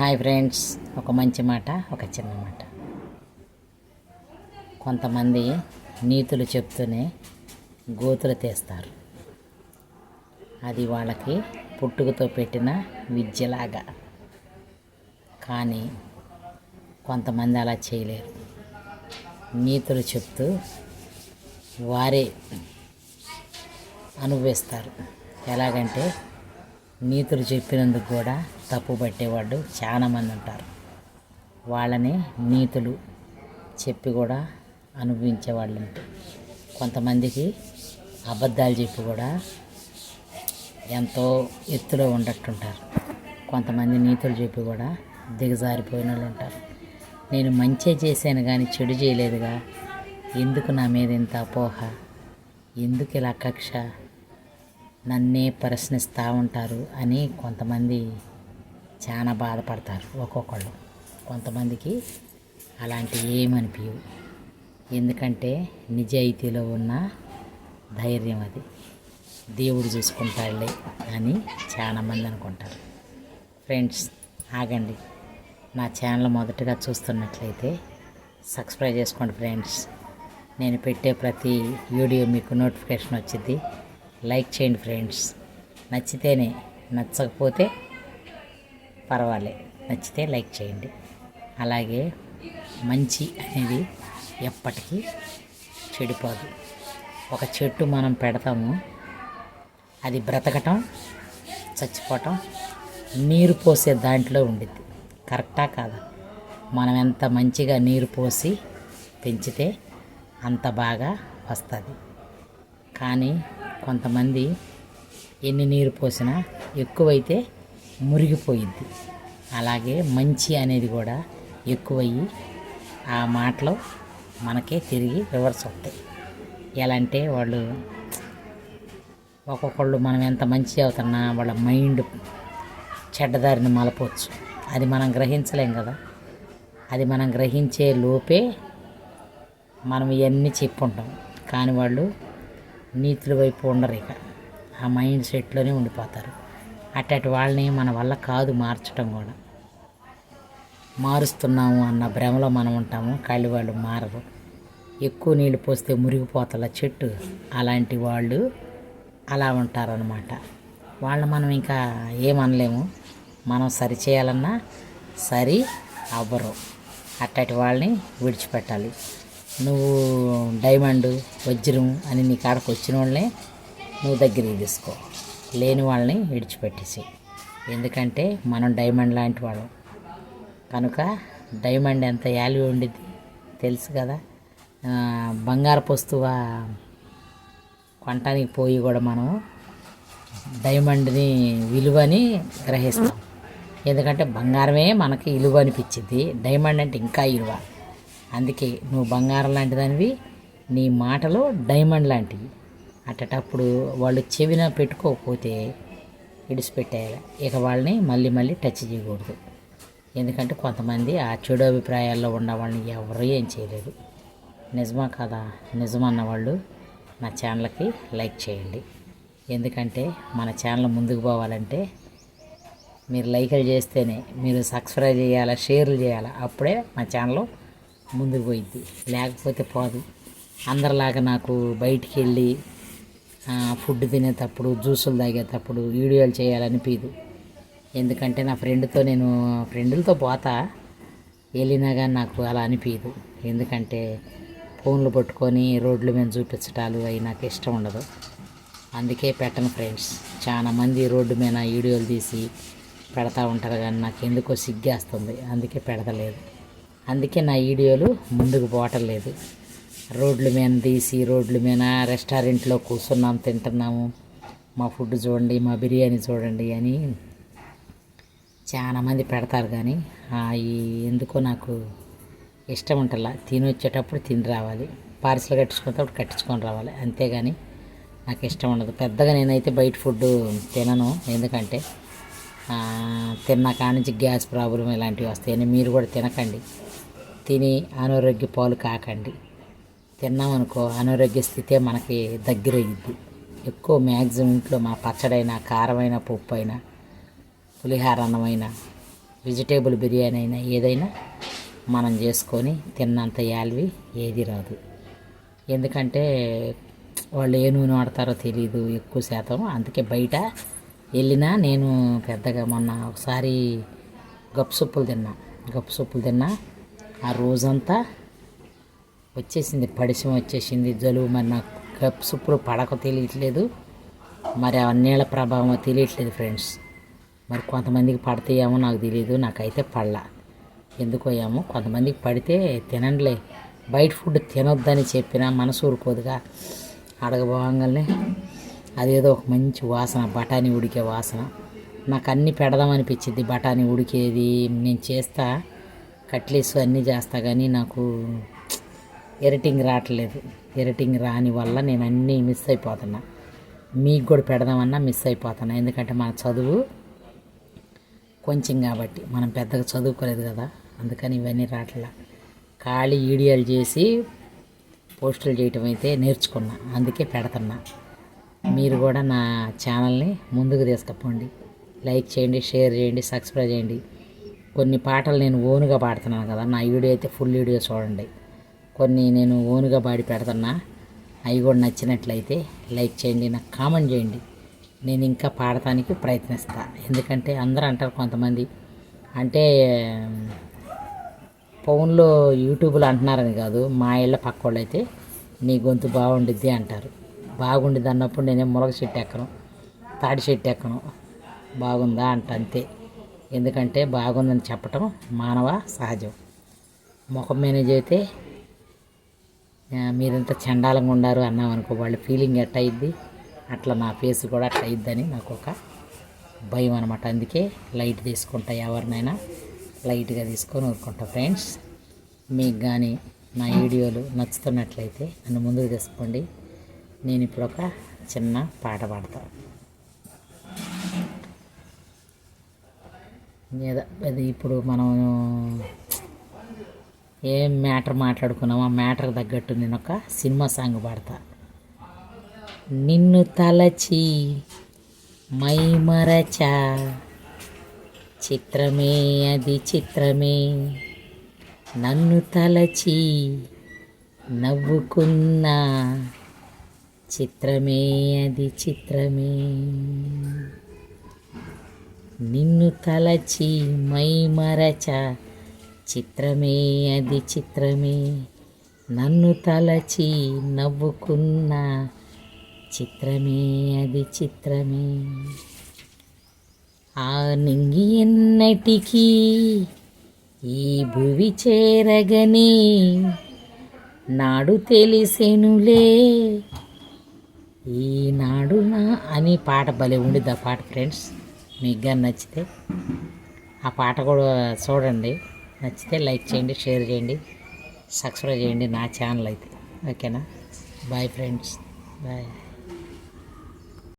Hi friends ఒక మంచి మాట ఒక చిన్న మాట. కొంతమంది నీతులు చెప్తూనే గోతులు తీస్తారు. అది వాళ్ళకి పుట్టుకతో పెట్టిన విద్యలాగా. కానీ కొంతమంది అలా చేయలేరు. నీతులు చెప్తూ వారే అనుభవిస్తారు. ఎలాగంటే నీతులు చెప్పినందుకు కూడా తప్పు పట్టేవాళ్ళు చాలామంది ఉంటారు. వాళ్ళని నీతులు చెప్పి కూడా అనుభవించే వాళ్ళు ఉంటారు. కొంతమందికి అబద్ధాలు చెప్పి కూడా ఎంతో ఎత్తులో ఉండట్టుంటారు. కొంతమంది నీతులు చెప్పి కూడా దిగజారిపోయిన వాళ్ళు ఉంటారు. నేను మంచి చేశాను కానీ చెడు చేయలేదుగా. ఎందుకు నా మీద ఇంత అపోహ? ఎందుకు ఇలా కక్ష? నన్నే ప్రశ్నిస్తూ ఉంటారు అని కొంతమంది చాలా బాధపడతారు ఒక్కొక్కళ్ళు. కొంతమందికి అలాంటి ఏమనిపించవు ఎందుకంటే నిజాయితీలో ఉన్న ధైర్యం అది. దేవుడు చూసుకుంటాడులే అని చాలామంది అనుకుంటారు. ఫ్రెండ్స్ ఆగండి. నా ఛానల్ మొదటగా చూస్తున్నట్లయితే సబ్స్క్రైబ్ చేసుకోండి ఫ్రెండ్స్. నేను పెట్టే ప్రతి వీడియో మీకు నోటిఫికేషన్ వచ్చింది. లైక్ చేయండి ఫ్రెండ్స్. నచ్చితేనే నచ్చకపోతే పర్వాలే. నచ్చితే లైక్ చేయండి. అలాగే మంచి అనేది ఎప్పటికీ చెడిపోదు. ఒక చెట్టు మనం పెడతాము అది బ్రతకటం చచ్చిపోవటం నీరు పోసే దాంట్లో ఉండిద్ది. కరెక్టా కాదా? మనం ఎంత మంచిగా నీరు పోసి పెంచితే అంత బాగా వస్తుంది. కానీ కొంతమంది ఎన్ని నీరు పోసినా ఎక్కువైతే మురిగిపోయిద్ది. అలాగే మంచి అనేది కూడా ఎక్కువయ్యి ఆ మాటలు మనకే తిరిగి రివర్స్ అవుతాయి. ఎలా అంటే వాళ్ళు ఒక్కొక్కళ్ళు మనం ఎంత మంచి అవుతున్నా వాళ్ళ మైండ్ చెడ్డదారిని మలపవచ్చు అది మనం గ్రహించలేం కదా. అది మనం గ్రహించే లోపే మనం ఇవన్నీ చెప్పుంటాం. కానీ వాళ్ళు నీతుల వైపు ఉండరు ఇక. ఆ మైండ్ సెట్లోనే ఉండిపోతారు. అట్టటి వాళ్ళని మన వల్ల కాదు మార్చడం కూడా. మారుస్తున్నాము అన్న భ్రమలో మనం ఉంటాము కళ్ళు వాళ్ళు మారరు. ఎక్కువ నీళ్ళు పోస్తే మురిగిపోతల చెట్టు. అలాంటి వాళ్ళు అలా ఉంటారనమాట వాళ్ళు మనం ఇంకా ఏమనలేము. మనం సరి చేయాలన్నా సరి అవ్వరు. అట్టటి వాళ్ళని విడిచిపెట్టాలి. నువ్వు డైమండ్ వజ్రం అని నీ కాడకు వచ్చిన వాళ్ళని నువ్వు దగ్గరికి తీసుకో. లేని వాళ్ళని విడిచిపెట్టేసి. ఎందుకంటే మనం డైమండ్ లాంటి వాళ్ళం. కనుక డైమండ్ ఎంత వాల్యూ ఉండిద్ది తెలుసు కదా. ఆ, బంగారపు వస్తువు కొనటానికి పోయి కూడా మనం డైమండ్ని విలువని గ్రహిస్తాం. ఎందుకంటే బంగారమే మనకి విలువ అనిపించింది డైమండ్ అంటే ఇంకా విలువ అందుకే నువ్వు బంగారం లాంటిదానివి నీ మాటలు డైమండ్ లాంటివి. అట్టేటప్పుడు వాళ్ళు చెవిన పెట్టుకోకపోతే ఇడిచిపెట్టేయాలి ఇక వాళ్ళని మళ్ళీ మళ్ళీ టచ్ చేయకూడదు. ఎందుకంటే కొంతమంది ఆ చెడు అభిప్రాయాల్లో ఉన్న వాళ్ళని ఎవరు ఏం చేయలేదు. నిజమా కదా? నిజమన్న వాళ్ళు నా ఛానల్కి లైక్ చేయండి. ఎందుకంటే మన ఛానల్ ముందుకు పోవాలంటే మీరు లైకులు చేస్తేనే మీరు సబ్స్క్రైబ్ చేయాలా షేర్లు చేయాలా అప్పుడే మా ఛానల్ ముందుకు పోయిద్ది. లేకపోతే పోదు. అందరిలాగా నాకు బయటికి వెళ్ళి ఫుడ్ తినేటప్పుడు జ్యూసులు తాగేటప్పుడు వీడియోలు చేయాలనిపించదు ఎందుకంటే నా ఫ్రెండ్తో నేను ఫ్రెండ్లతో పోతా వెళ్ళినా కానీ నాకు అలా అనిపించదు ఎందుకంటే ఫోన్లు పట్టుకొని రోడ్ల మీద చూపించటాలు అవి నాకు ఇష్టం ఉండదు. అందుకే పెట్టను ఫ్రెండ్స్ చాలా మంది రోడ్డు మీద వీడియోలు తీసి పెడతా ఉంటారు కానీ నాకు ఎందుకో సిగ్గేస్తుంది. అందుకే పెడతలేదు. అందుకే నా వీడియోలు ముందుకు పోవటం లేదు. రోడ్ల మీద తీసి రోడ్ల మీద రెస్టారెంట్లో కూర్చున్నాం తింటున్నాము. మా ఫుడ్ చూడండి మా బిర్యానీ చూడండి అని చాలామంది పెడతారు కానీ ఎందుకో నాకు ఇష్టం ఉంటలా. తిని వచ్చేటప్పుడు తిని రావాలి. పార్సల్ కట్టించుకునేటప్పుడు కట్టించుకొని రావాలి. అంతేగాని నాకు ఇష్టం ఉండదు. పెద్దగా నేనైతే బయట ఫుడ్ తినను. ఎందుకంటే ఆ, కాడ నుంచి గ్యాస్ ప్రాబ్లం ఇలాంటివి వస్తాయని మీరు కూడా తినకండి. తిని అనారోగ్య పాలు కాకండి. తిన్నామనుకో అనారోగ్య స్థితే మనకి దగ్గర అయ్యిద్ది ఎక్కువ మ్యాక్సిమం ఇంట్లో మా పచ్చడైనా కారమైన పప్పు అయినా పులిహార అన్నమైన వెజిటేబుల్ బిర్యానీ అయినా ఏదైనా మనం చేసుకొని తిన్నంత యాల్వి ఏది రాదు. ఎందుకంటే వాళ్ళు ఏ నూనె వాడతారో తెలియదు ఎక్కువ శాతం. అందుకే బయట వెళ్ళినా నేను పెద్దగా మొన్న ఒకసారి గప్సుప్పులు తిన్నా. గప్సుప్పులు తిన్నా. ఆ రోజంతా వచ్చేసింది పడిసం వచ్చేసింది జలుబు మరి నాకు గప్సుప్పులు పడక తెలియట్లేదు. మరి ఆ నీళ్ళ ప్రభావం తెలియట్లేదు ఫ్రెండ్స్. మరి కొంతమందికి పడతాయేమో నాకు తెలియదు నాకైతే పడలా. ఎందుకో ఏమో కొంతమందికి పడితే తినండిలే. బయట ఫుడ్ తినొద్దని చెప్పినా మనసు ఊరుకోదుగా. అడగబోగానే అదేదో ఒక మంచి వాసన బఠానీ ఉడికే వాసన. నాకు అన్నీ పెడదామనిపించింది బఠానీ ఉడికేది నేను చేస్తా కట్లెస్ అన్నీ చేస్తా కానీ నాకు ఎరిటింగ్ రావట్లేదు. ఎరిటింగ్ రాని వల్ల నేను అన్నీ మిస్ అయిపోతున్నా. మీకు కూడా పెడదామన్నా మిస్ అయిపోతున్నా. ఎందుకంటే మన చదువు కొంచెం కాబట్టి మనం పెద్దగా చదువుకోలేదు కదా. అందుకని ఇవన్నీ రావట్లా. ఖాళీ ఈడియాలు చేసి పోస్టులు చేయటం అయితే నేర్చుకున్నా. అందుకే పెడుతున్నా. మీరు కూడా నా ఛానల్ని ముందుకు తీసుకుపోండి. లైక్ చేయండి షేర్ చేయండి సబ్స్క్రైబ్ చేయండి. కొన్ని పాటలు నేను ఓనుగా పాడుతున్నాను కదా. నా వీడియో అయితే ఫుల్ వీడియో చూడండి. కొన్ని నేను ఓనుగా పాడి పెడుతున్నా. అవి కూడా నచ్చినట్లయితే లైక్ చేయండి నాకు కామెంట్ చేయండి. నేను ఇంకా పాడటానికి ప్రయత్నిస్తా. ఎందుకంటే అందరూ అంటారు కొంతమంది అంటే ఫోన్లో యూట్యూబ్లో అంటున్నారని కాదు మా ఇళ్ళ పక్క వాళ్ళు అయితే నీ గొంతు బాగుండిద్ది అంటారు. బాగుండిద్ది అన్నప్పుడు నేనే ములగ చెట్టు ఎక్కను తాడి చెట్టు ఎక్కను. బాగుందా అంట అంతే. ఎందుకంటే బాగుందని చెప్పటం మానవ సహజం. ముఖం మేనేజ్ అయితే మీరింత చండాలంగా ఉండారు అన్నాం అనుకో వాళ్ళ ఫీలింగ్ ఎట్ట అయ్యిద్ది అట్లా నా ఫేస్ కూడా అట్లా అయ్యిద్దని నాకు ఒక భయం అనమాట అందుకే లైట్ తీసుకుంటా ఎవరినైనా. లైట్గా తీసుకొని ఊరుకుంటా ఫ్రెండ్స్ మీకు కానీ నా వీడియోలు నచ్చుతున్నట్లయితే నన్ను ముందుకు తీసుకోండి నేను ఇప్పుడు ఒక చిన్న పాట పాడతా. ఏదో అది ఇప్పుడు మనం ఏం మ్యాటర్ మాట్లాడుకున్నామో ఆ మ్యాటర్ తగ్గట్టు నేను ఒక సినిమా సాంగ్ పాడతా. నిన్ను తలచి మైమరచా చిత్రమే అది చిత్రమే. నన్ను తలచి నవ్వుకున్నా చిత్రమే అది చిత్రమే. నిన్ను తలచి మై మరచ చిత్రమే అది చిత్రమే. నన్ను తలచి నవ్వుకున్న చిత్రమే అది చిత్రమే. ఆ నింగి ఎన్నటికీ ఈ భువి చేరగని. నాడు తెలిసెనులే. ఈనాడు నా అని పాట భలే ఉండిద్ది ఆ పాట ఫ్రెండ్స్. మీకు కానీ నచ్చితే ఆ పాట కూడా చూడండి. నచ్చితే లైక్ చేయండి షేర్ చేయండి సబ్స్క్రైబ్ చేయండి నా ఛానల్ అయితే. ఓకేనా? Bye friends bye